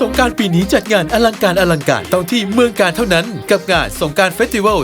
สงการปีนี้จัดงานอลังการอลังการต้องที่เมืองการเท่านั้น กับงานสงการเฟสติวัล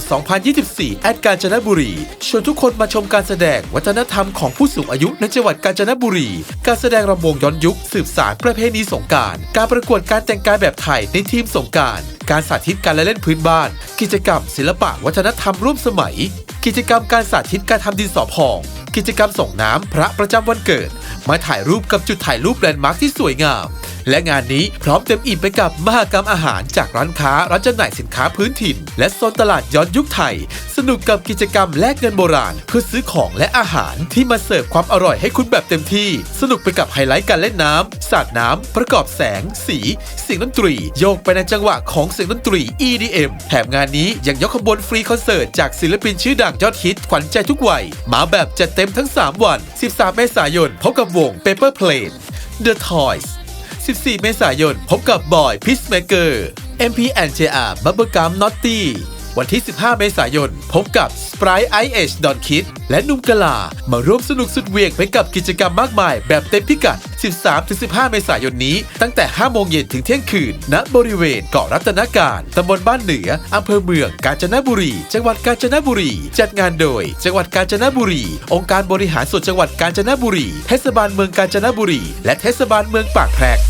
2024 แอดกาญจนบุรี ชวนทุกคนมาชมการแสดงวัฒนธรรมของผู้สูงอายุในจังหวัดกาญจนบุรี การแสดงรำวงย้อนยุค สืบสานประเพณีสงการ การประกวดการแต่งกายแบบไทยในทีมสงการ การสาธิตการละเล่นพื้นบ้าน กิจกรรม ศิลปะวัฒนธรรมร่วมสมัย กิจกรรมการสาธิตการทำดินสอพอง กิจกรรมส่งน้ำพระประจำวันเกิด มาถ่ายรูปกับจุดถ่ายรูปแลนด์มาร์คที่สวยงาม และงานนี้พร้อมเต็มอิ่มไปกับมหกรรมอาหารจากร้านค้าร้านจำหน่ายสินค้าพื้นถิ่น และโซนตลาดย้อนยุคไทย สนุกกับกิจกรรมแลกเงินโบราณ เพื่อซื้อของและอาหารที่มาเสิร์ฟความอร่อยให้คุณแบบเต็มที่ สนุกไปกับไฮไลท์การเล่นน้ำสาดน้ำประกอบแสง สีเสียงดนตรี โยกไปในจังหวะของเสียงดนตรี EDM แถมงานนี้ยังยกขบวนฟรีคอนเสิร์ตจากศิลปินชื่อดังยอดฮิตขวัญใจทุกวัยมาแบบจัดเต็มทั้ง 3 วัน 13 เมษายนพบกับวง Paper Plane The Toys 14 เมษายน พบกับบอยพิสเมเกอร์ MP and JR Bubblegum Naughty วันที่ 15 เมษายน พบกับ Sprite IH Don Kid และนุ่มกะลา มาร่วมสนุกสุดเวียงไปกับกิจกรรมมากมาย แบบเต็มพิกัด 13-15 เมษายนนี้ ตั้งแต่ 5 โมงเย็นถึงเที่ยงคืน ณ บริเวณเกาะรัตนการตำบลบ้านเหนืออำเภอเมืองกาญจนบุรี จังหวัดกาญจนบุรี จัดงานโดย จังหวัดกาญจนบุรี องค์การบริหารส่วนจังหวัดกาญจนบุรี เทศบาลเมืองกาญจนบุรี และเทศบาลเมืองปากแพรก